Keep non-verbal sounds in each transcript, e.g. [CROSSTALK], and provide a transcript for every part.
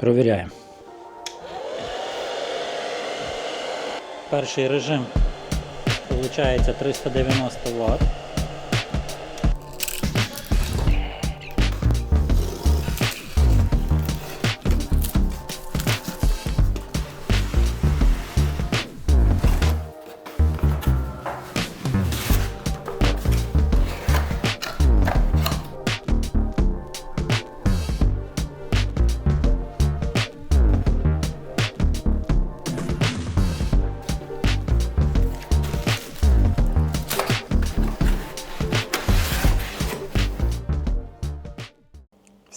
Провіряємо. Перший режим виходить 390 Вт.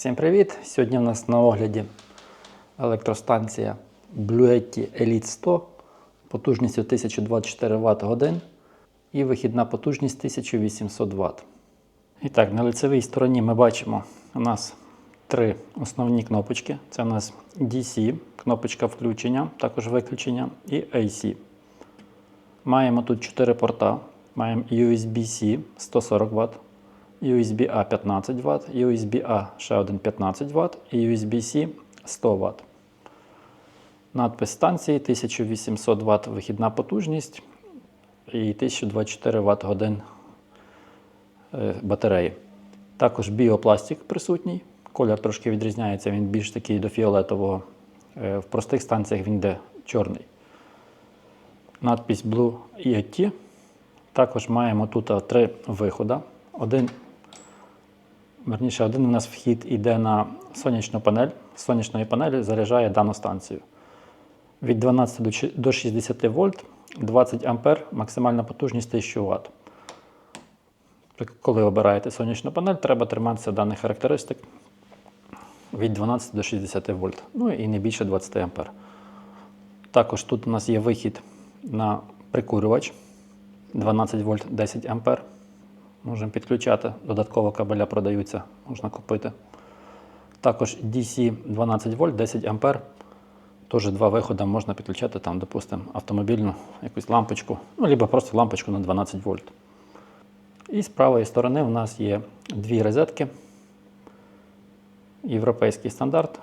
Всім привіт! Сьогодні в нас на огляді електростанція Bluetti Elite 100 потужністю 1024 Вт годин і вихідна потужність 1800 Вт. І так, на лицевій стороні ми бачимо у нас три основні кнопочки. Це у нас DC, кнопочка включення, також виключення, і AC. Маємо тут 4 порта. Маємо USB-C 140 Вт, USB-A 15 Вт, USB-A ще один 15 Вт і USB-C 100 Вт. Надпис станції 1800 Вт вихідна потужність і 1024 Вт годин е, батареї. Також біопластик присутній. Колір трошки відрізняється, він більш такий до фіолетового. Е, В простих станціях він йде чорний. Надпись Blue Yeti. Також маємо тут три виходи. Один, верніше, один у нас вхід йде на сонячну панель. З сонячної панелі заряджає дану станцію. Від 12 до до 60 вольт, 20 ампер, максимальна потужність 1000 Вт. Коли обираєте сонячну панель, треба триматися даних характеристик від 12 до 60 вольт. Ну і не більше 20 ампер. Також тут у нас є вихід на прикурювач 12 вольт 10 ампер. Можемо підключати. Додатково кабеля продаються, можна купити. Також DC 12 вольт 10 ампер. Теж два виходи можна підключати, там, допустимо, автомобільну якусь лампочку, ну, або просто лампочку на 12 вольт. І з правої сторони у нас є дві розетки. Європейський стандарт.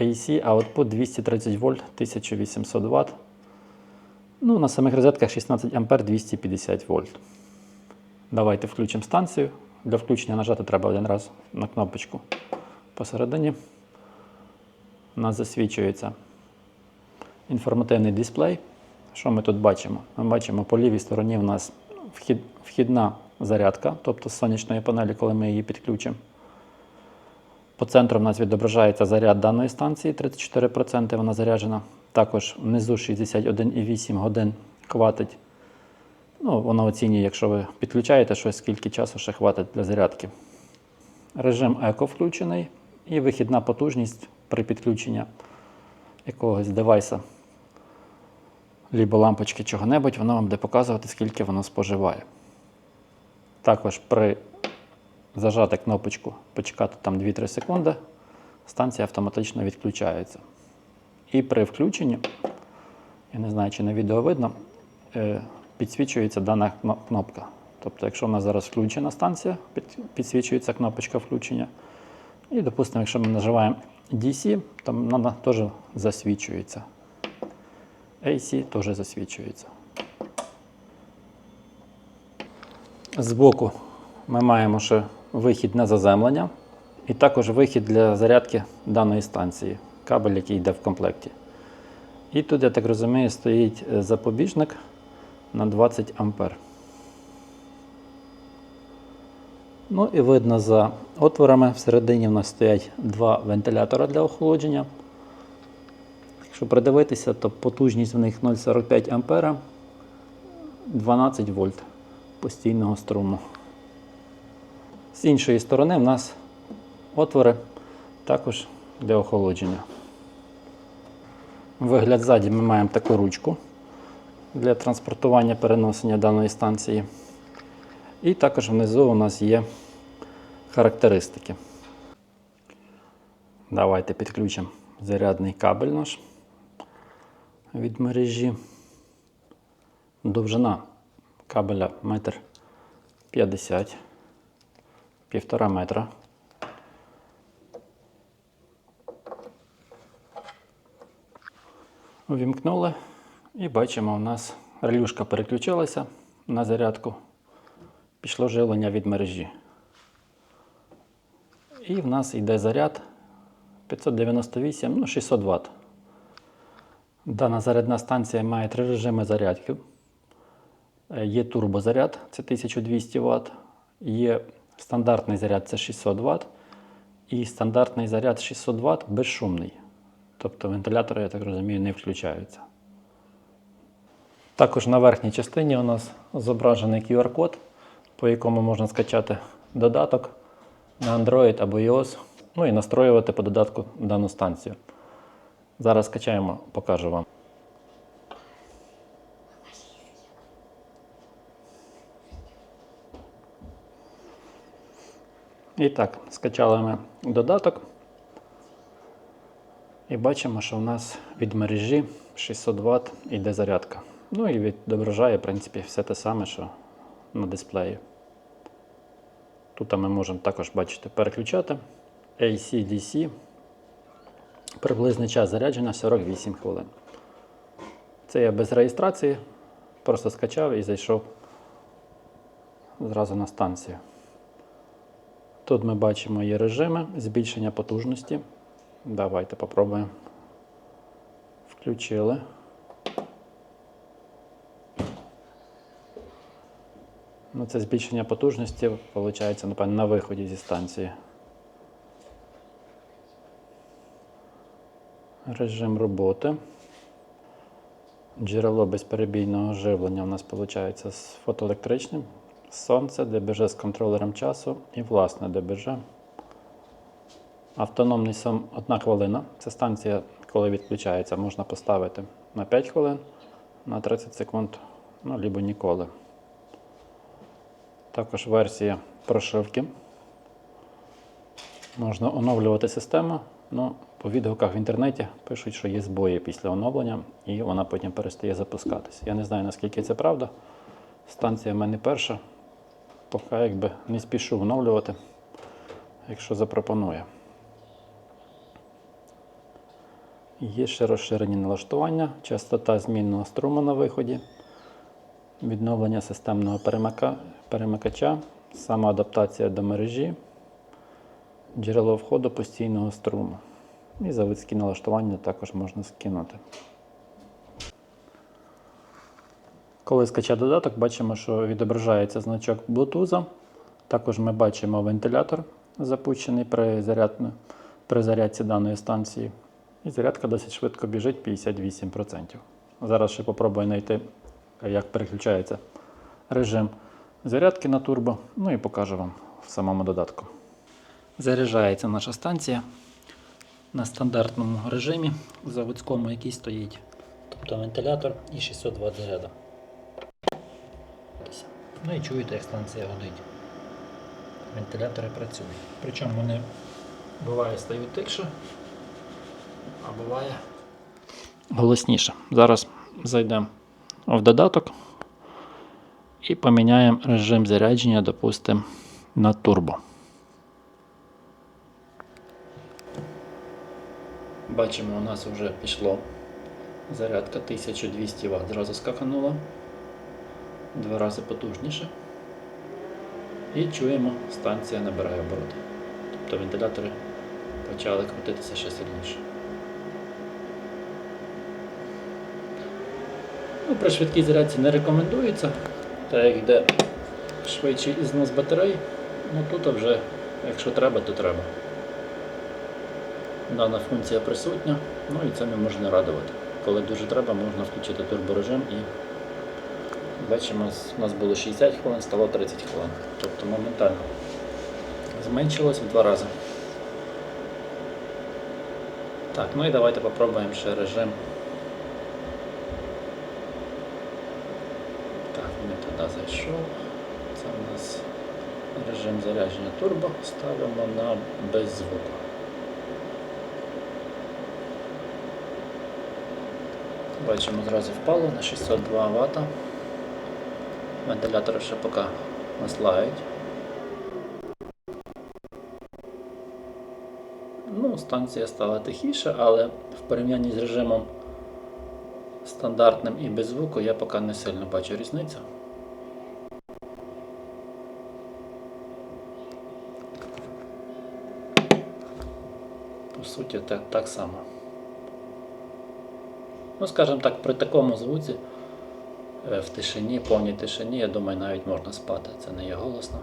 AC output 230 вольт 1800 Вт. Ну, на самих розетках 16 ампер 250 вольт. Давайте включимо станцію. Для включення нажати треба один раз на кнопочку посередині. У нас засвічується інформативний дисплей. Що ми тут бачимо? Ми бачимо по лівій стороні у нас вхід, вхідна зарядка, тобто з сонячної панелі, коли ми її підключимо. По центру в нас відображається заряд даної станції, 34% вона заряджена. Також внизу 61,8 годин хватить. Ну, воно оцінює, якщо ви підключаєте щось, скільки часу ще хватить для зарядки. Режим еко включений і вихідна потужність при підключенні якогось девайса, либо лампочки чого-небудь, воно вам буде показувати, скільки воно споживає. Також при зажати кнопочку, почекати там 2-3 секунди, станція автоматично відключається. І при включенні, я не знаю, чи на відео видно, е, підсвічується дана кнопка. Тобто, якщо в нас зараз включена станція, підсвічується кнопочка включення. І, допустимо, якщо ми наживаємо DC, то вона теж засвічується. AC теж засвічується. Збоку ми маємо ще вихід на заземлення і також вихід для зарядки даної станції, кабель, який йде в комплекті. І тут, я так розумію, стоїть е, запобіжник на 20 ампер. Ну і видно за отворами всередині в нас стоять два вентилятора для охолодження. Якщо придивитися, то потужність в них 0,45 ампера, 12 вольт постійного струму. З іншої сторони в нас отвори також для охолодження. Вигляд ззаді ми маємо таку ручку для транспортування переносення даної станції. І також внизу у нас є характеристики. Давайте підключимо зарядний кабель наш від мережі. Довжина кабеля 1,50 м, півтора метра. Увімкнули і бачимо, у нас релюшка переключилася на зарядку. Пішло живлення від мережі. І в нас йде заряд 598, ну 600 Вт. Дана зарядна станція має три режими зарядки. Е, Є турбозаряд, це 1200 Вт. Є стандартний заряд, це 600 Вт. І стандартний заряд 600 Вт безшумний. Тобто вентилятори, я так розумію, не включаються. Також на верхній частині у нас зображений QR-код, по якому можна скачати додаток на Android або iOS, ну і настроювати по додатку дану станцію. Зараз скачаємо, покажу вам. І так, скачали ми додаток. І бачимо, що в нас від мережі 600 Вт йде зарядка. Ну і відображає, в принципі, все те саме, що на дисплеї. Тут ми можемо також бачити переключати AC DC. Приблизний час зарядження 48 хвилин. Це я без реєстрації. Просто скачав і зайшов зразу на станцію. Тут ми бачимо є режими збільшення потужності. Давайте попробуємо. Включили. Ну, це збільшення потужності, виходить, напевно, на виході зі станції. Режим роботи. Джерело безперебійного живлення у нас виходить з фотоелектричним. Сонце, ДБЖ з контролером часу і власне ДБЖ. Автономний сам 1 хвилина. Це станція, коли відключається, можна поставити на 5 хвилин, на 30 секунд, ну, або ніколи. Також версія прошивки. Можна оновлювати систему. Ну, по відгуках в інтернеті пишуть, що є збої після оновлення, і вона потім перестає запускатися. Я не знаю, наскільки це правда. Станція в мене перша. Поки якби не спішу оновлювати, якщо запропонує. Є ще розширені налаштування, частота змінного струму на виході, відновлення системного перемика... перемикача, самоадаптація до мережі, джерело входу постійного струму. І заводські налаштування також можна скинути. Коли скачати додаток, бачимо, що відображається значок Bluetooth. Також ми бачимо вентилятор, запущений при, зарядно- при зарядці даної станції. І зарядка досить швидко біжить 58%. Зараз ще попробую знайти, як переключається режим зарядки на турбо. Ну і покажу вам в самому додатку. Заряджається наша станція на стандартному режимі, заводському, який стоїть. Тобто вентилятор і 600 Вт заряду. Ну і чуєте, як станція гудить. Вентилятори працюють. Причому вони буває стають тихше, а буває голосніше. Зараз зайдемо в додаток і поміняємо режим зарядження, допустимо, на турбо. Бачимо, у нас вже пішло зарядка 1200 Вт. Зразу скаканула. Два рази потужніше. І чуємо, станція набирає обороти. Тобто вентилятори почали крутитися ще сильніше. Ну, при швидкій зарядці не рекомендується, так як йде швидший ізнос батареї. Ну тут вже, якщо треба, то треба. Дана функція присутня, ну і це не може не радувати. Коли дуже треба, можна включити турборежим і бачимо, у нас було 60 хвилин, стало 30 хвилин. Тобто моментально зменшилось в два рази. Так, ну і давайте попробуємо ще режим. Так, не зайшов. Це у нас режим зарядження турбо. Ставимо на без звуку. Бачимо, зразу впало на 602 Вт. Вентилятори ще поки наслають. Ну, станція стала тихіше, але в порівнянні з режимом стандартним і без звуку я поки не сильно бачу різницю. По суті, так, так само. Ну, скажімо так, при такому звуці е, в тишині, повній тишині, я думаю, навіть можна спати. Це не є голосно.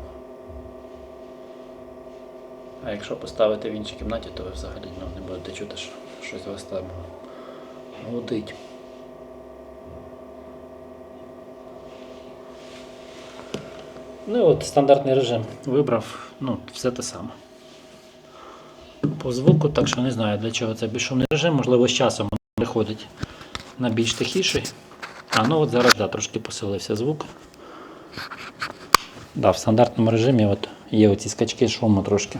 А якщо поставити в іншій кімнаті, то ви взагалі ну, не будете чути, що щось вас там гудить. Ну і от стандартний режим вибрав, ну, все те саме. По звуку, так що не знаю для чого це безшумний режим, можливо, з часом воно приходить на більш тихіший. А ну от зараз да, трошки посилився звук. Да, в стандартному режимі от є оці скачки шуму трошки.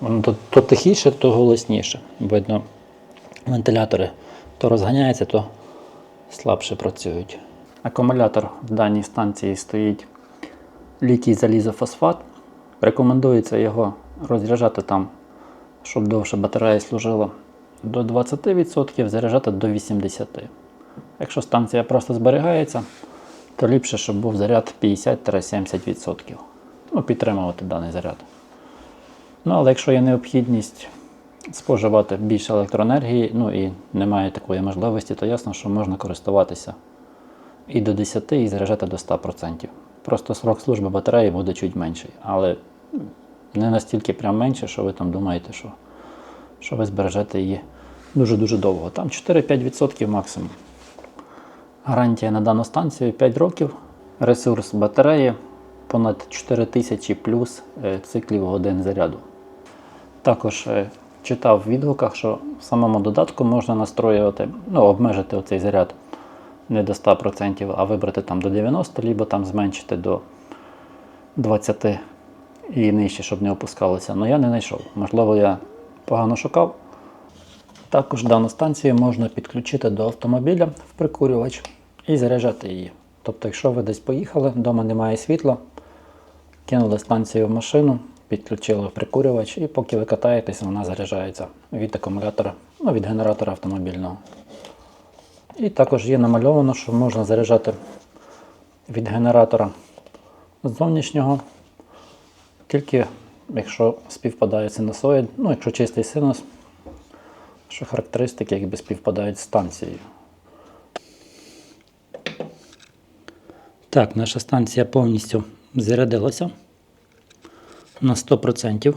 Воно то, то тихіше, то голосніше. Видно, вентилятори то розганяються, то слабше працюють. Акумулятор в даній станції стоїть літій залізофосфат. Рекомендується його розряджати там, щоб довше батарея служила до 20%, заряджати до 80%. Якщо станція просто зберігається, то ліпше, щоб був заряд 50-70%. Ну, підтримувати даний заряд. Ну, але якщо є необхідність споживати більше електроенергії, ну і немає такої можливості, то ясно, що можна користуватися і до 10, і заряджати до 100%. Просто срок служби батареї буде чуть менший, але не настільки прям менше, що ви там думаєте, що, що ви збережете її дуже-дуже довго. Там 4-5% максимум. Гарантія на дану станцію 5 років. Ресурс батареї понад 4000 плюс е, циклів годин заряду. Також е, читав в відгуках, що в самому додатку можна настроювати, ну, обмежити оцей заряд не до 100%, а вибрати там до 90%, або там зменшити до 20% і нижче, щоб не опускалося. Але я не знайшов. Можливо, я погано шукав. Також дану станцію можна підключити до автомобіля в прикурювач і заряджати її. Тобто, якщо ви десь поїхали, вдома немає світла, кинули станцію в машину, підключили прикурювач, і поки ви катаєтесь, вона заряджається від акумулятора, ну, від генератора автомобільного. І також є намальовано, що можна заряджати від генератора зовнішнього, тільки якщо співпадає синусоїд, ну, якщо чистий синус, що характеристики якби співпадають з станцією. Так, наша станція повністю зарядилася на 100%.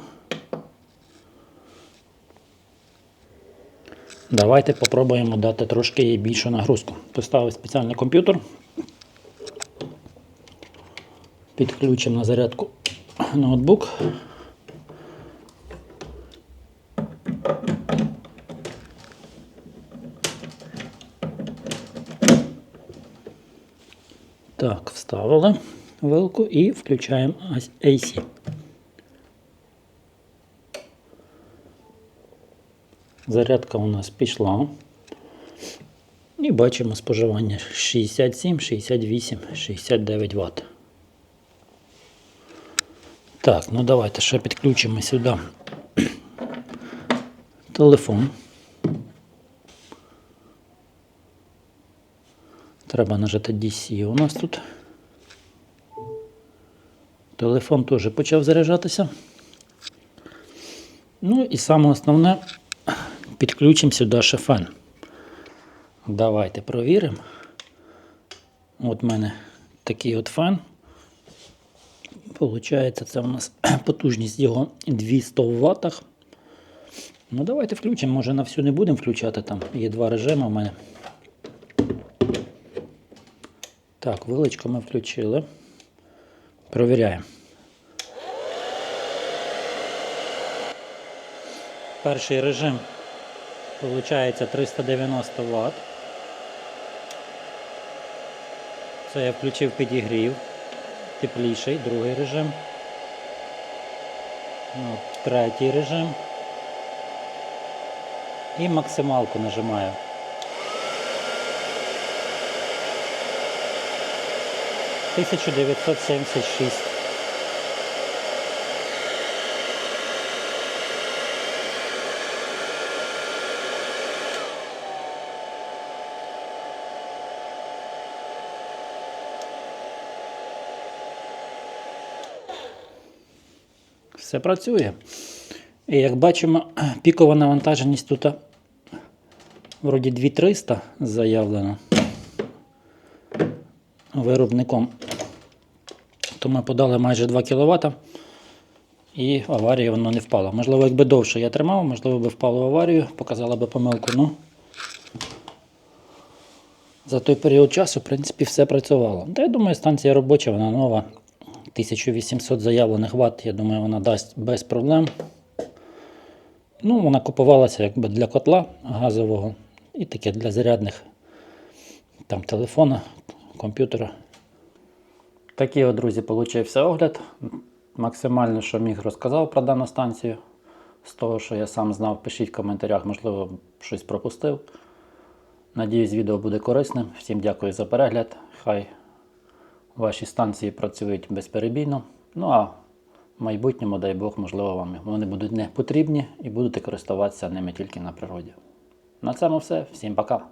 Давайте попробуємо дати трошки їй більшу нагрузку. Поставив спеціальний комп'ютер. Підключимо на зарядку ноутбук. Так, вставили вилку і включаємо AC. Зарядка у нас пішла. І бачимо споживання 67, 68, 69 Вт. Так, ну давайте ще підключимо сюди телефон. Треба нажати DC у нас тут. Телефон теж почав заряджатися. Ну і саме основне підключимо сюди ще фен. Давайте провіримо. От в мене такий от фен. Получається, це у нас [CLEARS THROAT] потужність його 200 Вт. Ну, давайте включимо. Може на всю не будемо включати, там є два режими у мене. Так, вилочку ми включили. Провіряємо. Перший режим виходить 390 Вт. Це я включив підігрів. Тепліший, другий режим. От, третій режим. І максималку нажимаю. Тисячу дев'ятсот все працює. І як бачимо, пікова навантаженість тут вроді 2300 заявлено виробником. То ми подали майже 2 кВт і в аварію воно не впало. Можливо, якби довше я тримав, можливо, би впало в аварію, показала би помилку. Ну, за той період часу, в принципі, все працювало. Та я думаю, станція робоча, вона нова. 1800 заявлених Вт, я думаю, вона дасть без проблем. Ну, вона купувалася якби для котла газового і таке для зарядних там телефона, комп'ютера. Такий, друзі, получився огляд. Максимально, що міг, розказав про дану станцію. З того, що я сам знав, пишіть в коментарях, можливо, щось пропустив. Надіюсь, відео буде корисним. Всім дякую за перегляд. Хай ваші станції працюють безперебійно. Ну а в майбутньому, дай Бог, можливо, вам вони будуть не потрібні і будете користуватися ними тільки на природі. На цьому все. Всім пока.